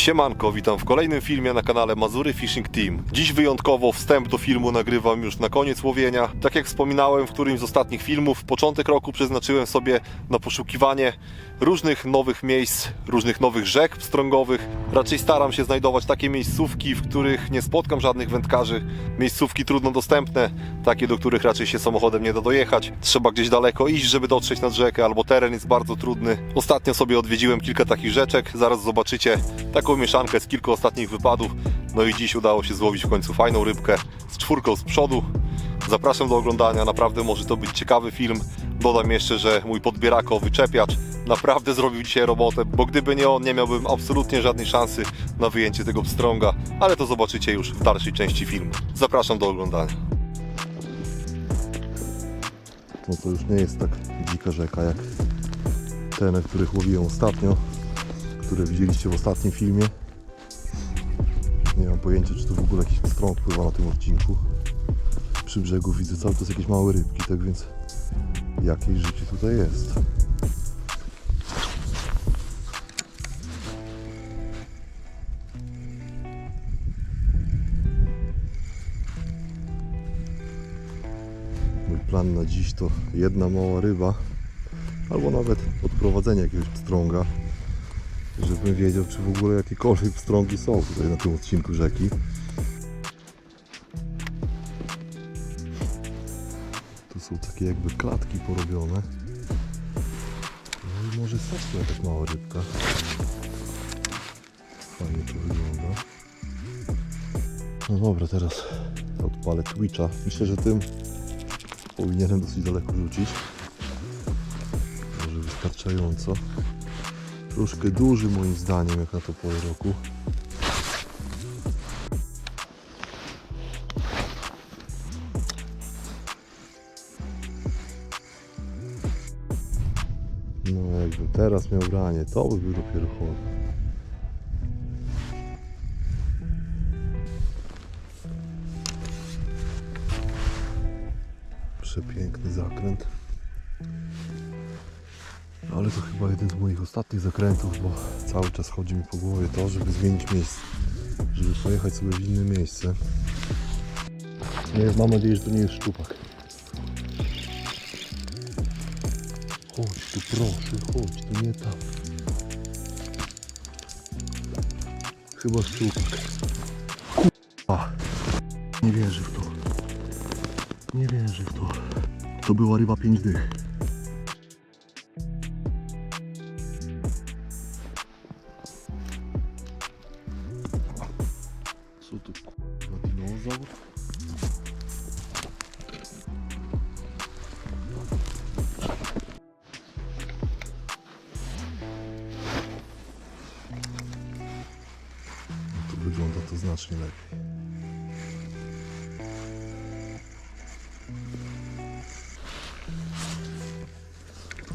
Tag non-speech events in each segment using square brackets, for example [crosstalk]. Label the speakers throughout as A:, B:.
A: Siemanko, witam w kolejnym filmie na kanale Mazury Fishing Team. Dziś wyjątkowo wstęp do filmu nagrywam już na koniec łowienia. Tak jak wspominałem w którymś z ostatnich filmów, początek roku przeznaczyłem sobie na poszukiwanie różnych nowych miejsc, różnych nowych rzek pstrągowych. Raczej staram się znajdować takie miejscówki, w których nie spotkam żadnych wędkarzy. Miejscówki trudno dostępne, takie do których raczej się samochodem nie da dojechać. Trzeba gdzieś daleko iść, żeby dotrzeć nad rzekę, albo teren jest bardzo trudny. Ostatnio sobie odwiedziłem kilka takich rzeczek, zaraz zobaczycie taką mieszankę z kilku ostatnich wypadów. No i dziś udało się złowić w końcu fajną rybkę z czwórką z przodu. Zapraszam do oglądania, naprawdę może to być ciekawy film. Dodam jeszcze, że mój podbierako, wyczepiacz naprawdę zrobił dzisiaj robotę, bo gdyby nie on, nie miałbym absolutnie żadnej szansy na wyjęcie tego pstrąga, ale to zobaczycie już w dalszej części filmu. Zapraszam do oglądania. No to już nie jest tak dzika rzeka jak te, na których łowiłem ostatnio, które widzieliście w ostatnim filmie. Nie mam pojęcia, czy tu w ogóle jakiś pstrąg pływa na tym odcinku. Przy brzegu widzę cały czas jakieś małe rybki, tak więc jakieś życie tutaj jest. Mój plan na dziś to jedna mała ryba, albo nawet odprowadzenie jakiegoś pstrąga, żebym wiedział, czy w ogóle jakiekolwiek pstrągi są tutaj na tym odcinku rzeki. Tu są takie jakby klatki porobione. No i może tu jakaś mała rybka. Fajnie to wygląda. No dobra, teraz odpalę Twitcha. Myślę, że tym powinienem dosyć daleko rzucić. Może wystarczająco. Troszkę duży moim zdaniem jak na to porę roku. No jakbym teraz miał branie, to by był dopiero chłop. Przepiękny zakręt. Ale to chyba jeden z moich ostatnich zakrętów, bo cały czas chodzi mi po głowie to, żeby zmienić miejsce. Żeby pojechać sobie w inne miejsce. Nie, mam nadzieję, że to nie jest szczupak. Chodź tu proszę, chodź tu nie tam. Chyba szczupak. Kurwa. Nie wierzę w to. Nie wierzę w to. To była ryba 5 dych.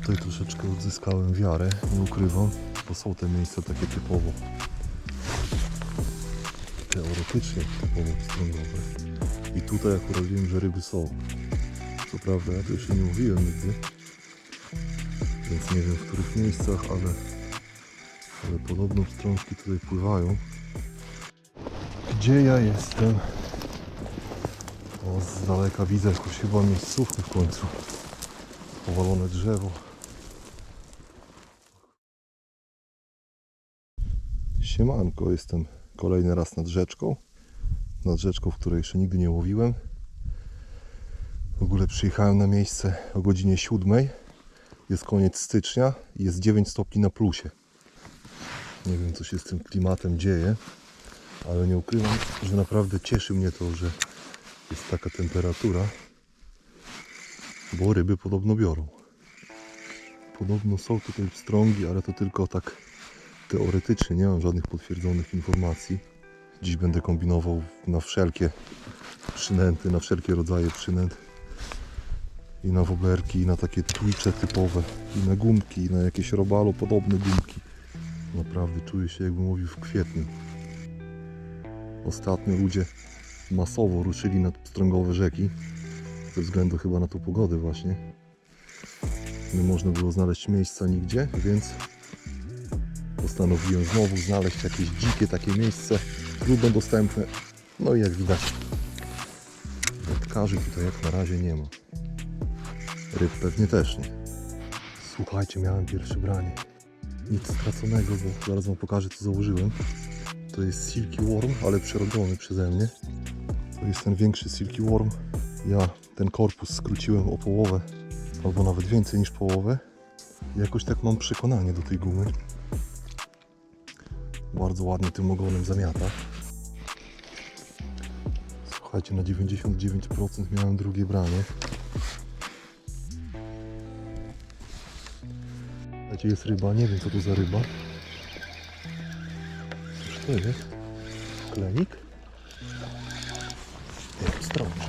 A: Tutaj troszeczkę odzyskałem wiarę, nie ukrywam, bo są te miejsca takie typowo teoretycznie typowo pstrągowe. I tutaj akurat wiem, że ryby są. Co prawda ja tu jeszcze nie mówiłem nigdy, więc nie wiem w których miejscach, ale, ale podobno pstrążki tutaj pływają. Gdzie ja jestem? O, z daleka widzę jakąś chyba miejscówkę w końcu. Powalone drzewo. Siemanko, jestem kolejny raz nad rzeczką. Nad rzeczką, w której jeszcze nigdy nie łowiłem. W ogóle przyjechałem na miejsce o godzinie 7. Jest koniec stycznia i jest 9 stopni na plusie. Nie wiem co się z tym klimatem dzieje, ale nie ukrywam, że naprawdę cieszy mnie to, że jest taka temperatura, bo ryby podobno biorą. Podobno są tutaj pstrągi, ale to tylko tak teoretycznie, nie mam żadnych potwierdzonych informacji. Dziś będę kombinował na wszelkie przynęty, na wszelkie rodzaje przynęt. I na woberki, i na takie twicze typowe, i na gumki, i na jakieś robalo podobne gumki. Naprawdę czuję się jakbym mówił w kwietniu. Ostatnio ludzie masowo ruszyli nad pstrągowe rzeki, ze względu chyba na tą pogodę właśnie. Nie można było znaleźć miejsca nigdzie, więc
B: postanowiłem znowu znaleźć jakieś dzikie takie miejsce, trudno dostępne. No i jak widać, wędkarzy tutaj jak na razie nie ma. Ryb pewnie też nie. Słuchajcie, miałem pierwsze branie. Nic straconego, bo zaraz wam pokażę co założyłem. To jest Silky Worm, ale przerobiony przeze mnie. To jest ten większy Silky Worm. Ja ten korpus skróciłem o połowę, albo nawet więcej niż połowę. Jakoś tak mam przekonanie do tej gumy. Bardzo ładnie tym ogonem zamiata. Słuchajcie, na 99% miałem drugie branie. Słuchajcie, jest ryba, nie wiem co to za ryba. Cóż to jest? Klenik? Nie.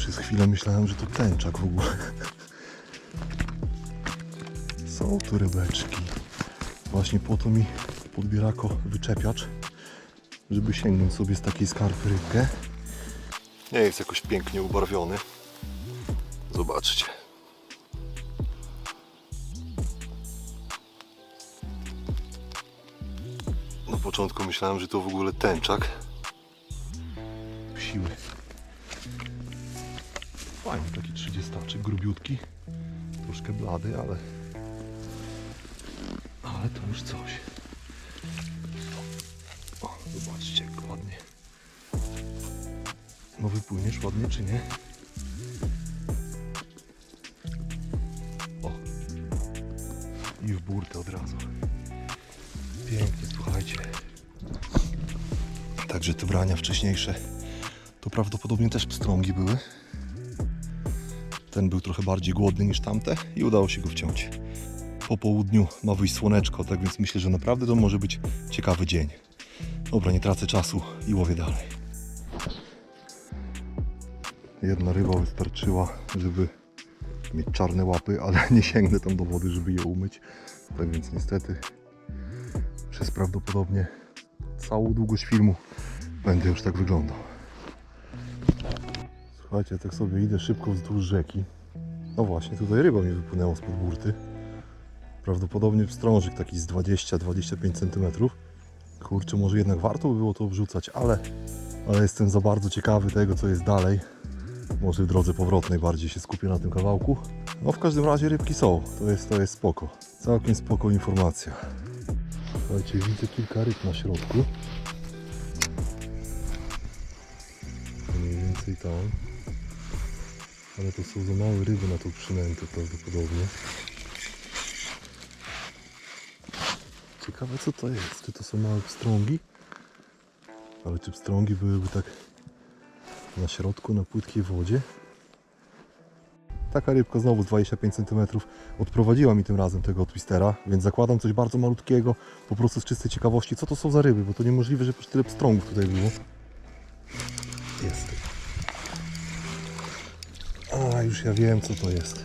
B: Przez chwilę myślałem, że to tęczak w ogóle. Są tu rybeczki. Właśnie po to mi podbierako wyczepiacz, żeby sięgnąć sobie z takiej skarpy rybkę. Nie jest jakoś pięknie ubarwiony. Zobaczcie. Na początku myślałem, że to w ogóle tęczak. 30 grubiutki. Troszkę blady, ale ale to już coś. O, zobaczcie jak ładnie. No wypłyniesz ładnie czy nie? O. I w burtę od razu. Pięknie, słuchajcie. Także te brania wcześniejsze to prawdopodobnie też pstrągi były. Ten był trochę bardziej głodny niż tamte i udało się go wciąć po południu ma wyjść słoneczko, tak więc myślę, że naprawdę to może być ciekawy dzień. Dobra, nie tracę czasu i łowię dalej. Jedna ryba wystarczyła, żeby mieć czarne łapy, ale [laughs] nie sięgnę tam do wody, żeby je umyć. Tak więc niestety przez prawdopodobnie całą długość filmu będę już tak wyglądał. Słuchajcie, tak sobie idę szybko wzdłuż rzeki. No właśnie, tutaj ryba mi wypłynęła spod burty. Prawdopodobnie wstrążyk taki z 20-25 cm. Kurczę, może jednak warto by było to wrzucać, ale, ale jestem za bardzo ciekawy tego, co jest dalej. Może w drodze powrotnej bardziej się skupię na tym kawałku. No w każdym razie rybki są, to jest, to jest spoko. Całkiem spoko informacja. Słuchajcie, widzę kilka ryb na środku. Mniej więcej tam. Ale to są za małe ryby na tą przynętę prawdopodobnie. Ciekawe co to jest. Czy to są małe pstrągi? Ale czy pstrągi byłyby tak na środku, na płytkiej wodzie? Taka rybka znowu z 25 cm odprowadziła mi tym razem tego twistera, więc zakładam coś bardzo malutkiego, po prostu z czystej ciekawości, co to są za ryby, bo to niemożliwe, że tyle pstrągów tutaj było. Jest. Już ja wiem co to jest.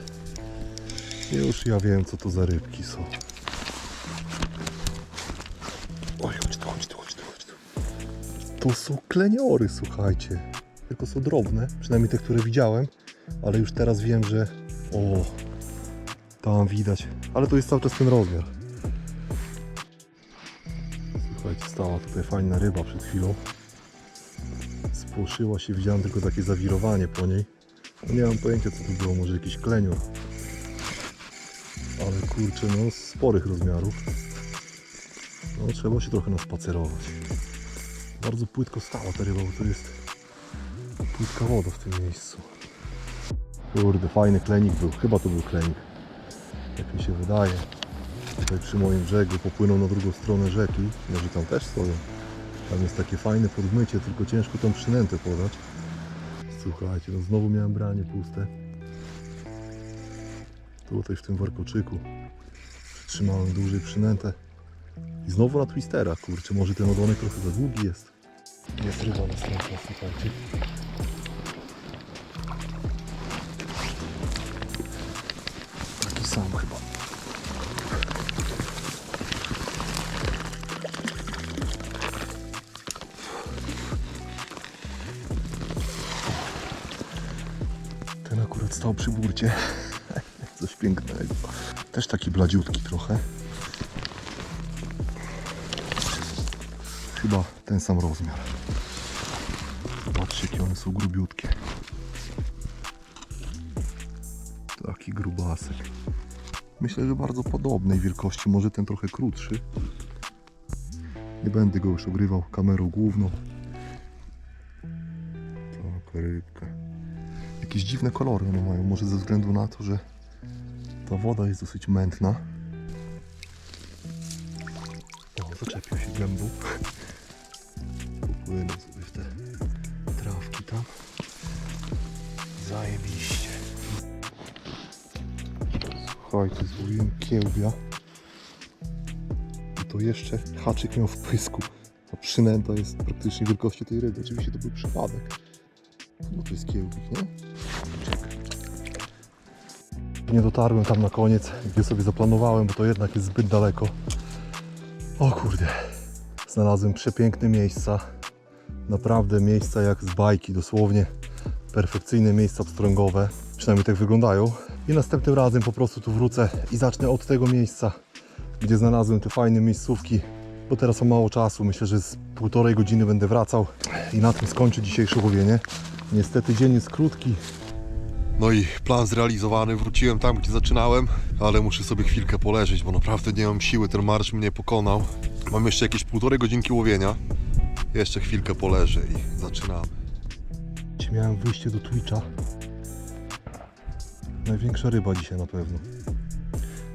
B: Już ja wiem co to za rybki są. Oj, chodź tu, chodź tu, chodź tu, chodź tu. To są kleniory, słuchajcie. Tylko są drobne, przynajmniej te, które widziałem, ale już teraz wiem, że... O, tam widać. Ale to jest cały czas ten rozmiar. Słuchajcie, stała tutaj fajna ryba przed chwilą. Spłoszyła się, widziałem tylko takie zawirowanie po niej. Nie mam pojęcia co to było, może jakiś klenior. Ale kurczę, no sporych rozmiarów. No trzeba się trochę naspacerować. Bardzo płytko stała ta ryba, bo to jest płytka woda w tym miejscu. Kurde, fajny klenik był. Chyba to był klenik. Jak mi się wydaje. Tutaj przy moim brzegu popłynął na drugą stronę rzeki. Może tam też stoją. Tam jest takie fajne podmycie, tylko ciężko tam przynętę podać. Słuchajcie, no znowu miałem branie puste. Tutaj w tym warkoczyku przytrzymałem dłużej przynętę. I znowu na twistera, kurczę, może ten ogonek trochę za długi jest. Jest ryba następna, słuchajcie. sam stał przy burcie. [laughs] Coś pięknego. Też taki bladziutki trochę. Chyba ten sam rozmiar. Zobaczcie, jakie one są grubiutkie. Taki grubasek. Myślę, że bardzo podobnej wielkości, może ten trochę krótszy. Nie będę go już ogrywał kamerą główną. Taka rybka. Jakieś dziwne kolory one mają, może ze względu na to, że ta woda jest dosyć mętna. O, zaczepił się gębą. Popłynął sobie w te trawki tam. Zajebiście. Słuchajcie, złowiłem kiełbia. I to jeszcze haczyk miał w pysku. Ta przynęta jest praktycznie wielkości tej ryby. Oczywiście to był przypadek. No to jest kiełbik, nie? Nie dotarłem tam na koniec, gdzie sobie zaplanowałem, bo to jednak jest zbyt daleko. O kurde. Znalazłem przepiękne miejsca. Naprawdę miejsca jak z bajki, dosłownie perfekcyjne miejsca pstrągowe. Przynajmniej tak wyglądają. I następnym razem po prostu tu wrócę i zacznę od tego miejsca, gdzie znalazłem te fajne miejscówki. Bo teraz mam mało czasu, myślę, że z półtorej godziny będę wracał i na tym skończę dzisiejsze łowienie. Niestety dzień jest krótki,
A: No i plan zrealizowany, wróciłem tam, gdzie zaczynałem, ale muszę sobie chwilkę poleżeć, bo naprawdę nie mam siły, ten marsz mnie pokonał. Mam jeszcze jakieś półtorej godzinki łowienia. Jeszcze chwilkę poleżę i zaczynamy.
B: Miałem wyjście do Twitcha. Największa ryba dzisiaj na pewno.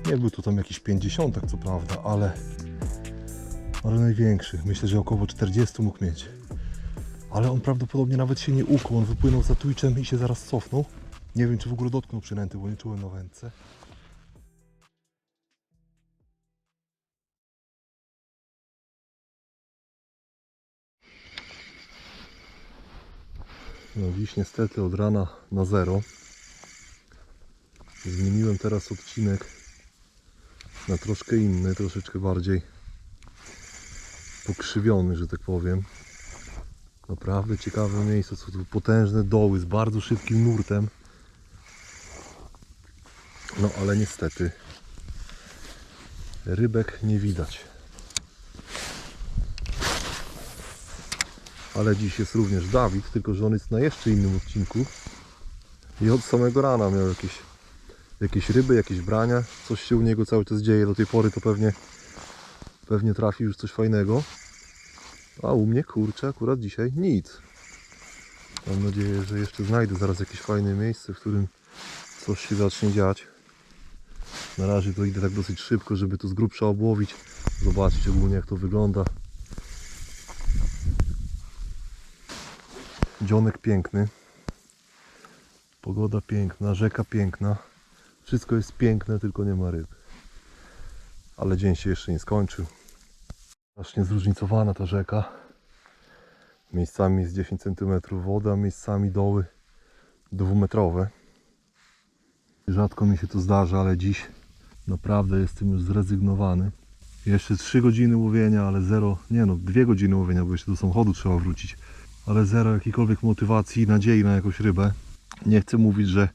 B: Nie był to tam jakiś 50 co prawda, ale ale największy. Myślę, że około 40 mógł mieć. Ale on prawdopodobnie nawet się nie ukuł. On wypłynął za Twitchem i się zaraz cofnął. Nie wiem, czy w ogóle dotknął przynęty, bo nie czułem na wędce. No dziś niestety od rana na zero. Zmieniłem teraz odcinek na troszkę inny, troszeczkę bardziej pokrzywiony, że tak powiem. Naprawdę ciekawe miejsce, są tu potężne doły z bardzo szybkim nurtem. No ale niestety rybek nie widać. Ale dziś jest również Dawid, tylko że on jest na jeszcze innym odcinku. I od samego rana miał jakieś, jakieś ryby, jakieś brania. Coś się u niego cały czas dzieje. Do tej pory to pewnie, pewnie trafi już coś fajnego. A u mnie kurczę akurat dzisiaj nic. Mam nadzieję, że jeszcze znajdę zaraz jakieś fajne miejsce, w którym coś się zacznie dziać. Na razie to idę tak dosyć szybko, żeby to z grubsza obłowić. Zobaczyć ogólnie jak to wygląda. Dzionek piękny. Pogoda piękna, rzeka piękna. Wszystko jest piękne, tylko nie ma ryb. Ale dzień się jeszcze nie skończył. Właśnie zróżnicowana ta rzeka. Miejscami jest 10 cm woda, miejscami doły dwumetrowe. Rzadko mi się to zdarza, ale dziś naprawdę jestem już zrezygnowany. Jeszcze 3 godziny łowienia, ale zero, nie no, 2 godziny łowienia, bo jeszcze do samochodu trzeba wrócić. Ale zero jakiejkolwiek motywacji i nadziei na jakąś rybę. Nie chcę mówić, że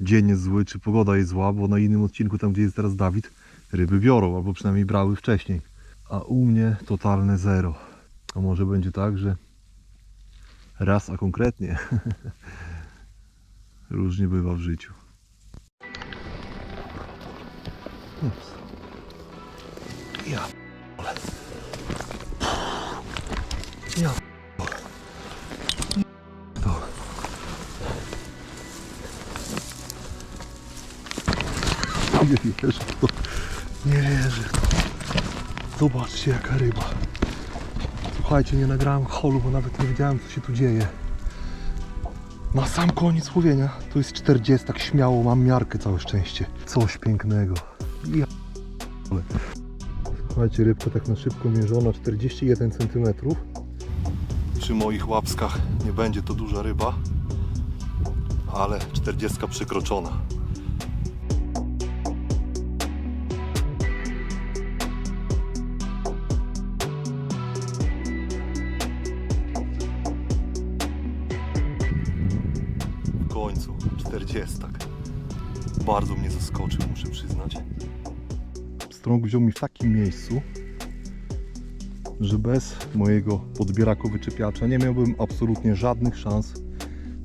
B: dzień jest zły, czy pogoda jest zła, bo na innym odcinku, tam gdzie jest teraz Dawid, ryby biorą, albo przynajmniej brały wcześniej. A u mnie totalne zero. A może będzie tak, że raz, a konkretnie. [laughs] Różnie bywa w życiu. Ja. p***ole. Ja. p***ole. To. Nie wierzę to. Nie wierzę. Zobaczcie jaka ryba. Słuchajcie, nie nagrałem holu, bo nawet nie wiedziałem co się tu dzieje. Na sam koniec łowienia to jest 40, tak śmiało, mam miarkę całe szczęście. Coś pięknego. I... Słuchajcie, rybka tak na szybko mierzona 41 cm. Przy moich łapskach nie będzie to duża ryba, ale 40 przekroczona.
A: W końcu 40. Bardzo mnie zaskoczył, muszę przyznać.
B: Strąg wziął mi w takim miejscu, że bez mojego podbieraka wyczepiacza nie miałbym absolutnie żadnych szans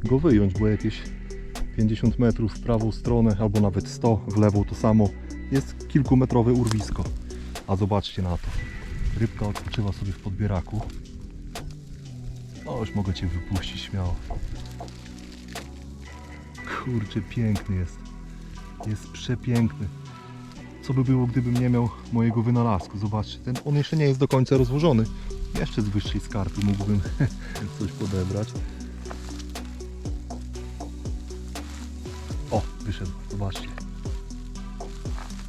B: go wyjąć, bo jakieś 50 metrów w prawą stronę, albo nawet 100 w lewą to samo jest kilkumetrowe urwisko. A zobaczcie na to. Rybka odpoczywa sobie w podbieraku. O, już mogę Cię wypuścić śmiało. Kurczę, piękny jest. Jest przepiękny. Co by było, gdybym nie miał mojego wynalazku? Zobaczcie, ten, on jeszcze nie jest do końca rozłożony. Jeszcze z wyższej skarpy mógłbym [laughs] coś podebrać. O, wyszedł, zobaczcie.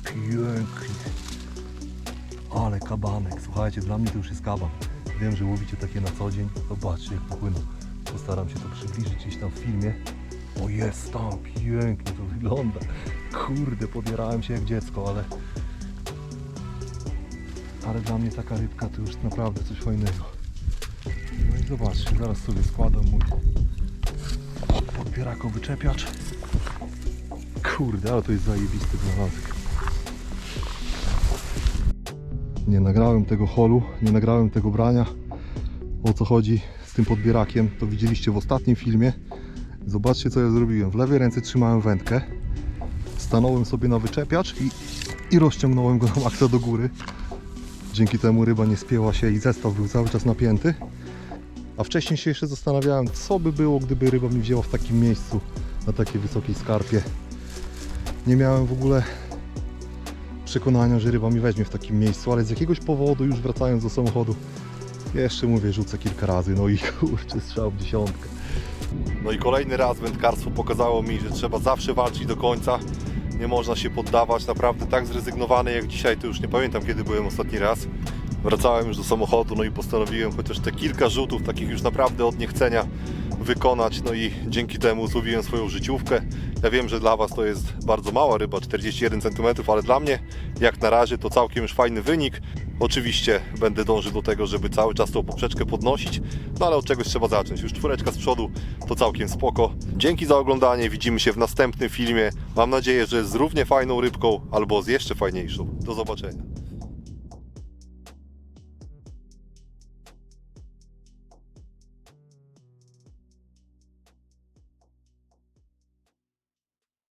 B: Pięknie. Ale kabanek, słuchajcie, dla mnie to już jest kaban. Wiem, że łowicie takie na co dzień. Zobaczcie, jak popłynął. Postaram się to przybliżyć gdzieś tam w filmie. O jest tam, pięknie to wygląda. Kurde, podjarałem się jak dziecko, ale... Ale dla mnie taka rybka to już naprawdę coś fajnego. No i zobaczcie, zaraz sobie składam mój podbierako wyczepiacz. Kurde, ale to jest zajebisty znalazek. Nie nagrałem tego holu, nie nagrałem tego brania. O co chodzi z tym podbierakiem, to widzieliście w ostatnim filmie. Zobaczcie co ja zrobiłem. W lewej ręce trzymałem wędkę. Stanąłem sobie na wyczepiacz i, i rozciągnąłem go na maksa do góry. Dzięki temu ryba nie spięła się i zestaw był cały czas napięty. A wcześniej się jeszcze zastanawiałem, co by było, gdyby ryba mi wzięła w takim miejscu, na takiej wysokiej skarpie. Nie miałem w ogóle przekonania, że ryba mi weźmie w takim miejscu, ale z jakiegoś powodu, już wracając do samochodu, jeszcze mówię, rzucę kilka razy, no i [laughs] kurczę, strzał w dziesiątkę.
A: No i kolejny raz wędkarstwo pokazało mi, że trzeba zawsze walczyć do końca. Nie można się poddawać. Naprawdę tak zrezygnowany jak dzisiaj, to już nie pamiętam kiedy byłem ostatni raz. Wracałem już do samochodu, no i postanowiłem chociaż te kilka rzutów, takich już naprawdę od niechcenia, wykonać. No i dzięki temu złowiłem swoją życiówkę. Ja wiem, że dla Was to jest bardzo mała ryba, 41 cm, ale dla mnie jak na razie to całkiem już fajny wynik. Oczywiście będę dążył do tego, żeby cały czas tą poprzeczkę podnosić, no ale od czegoś trzeba zacząć. Już czwóreczka z przodu to całkiem spoko. Dzięki za oglądanie, widzimy się w następnym filmie. Mam nadzieję, że z równie fajną rybką albo z jeszcze fajniejszą. Do zobaczenia.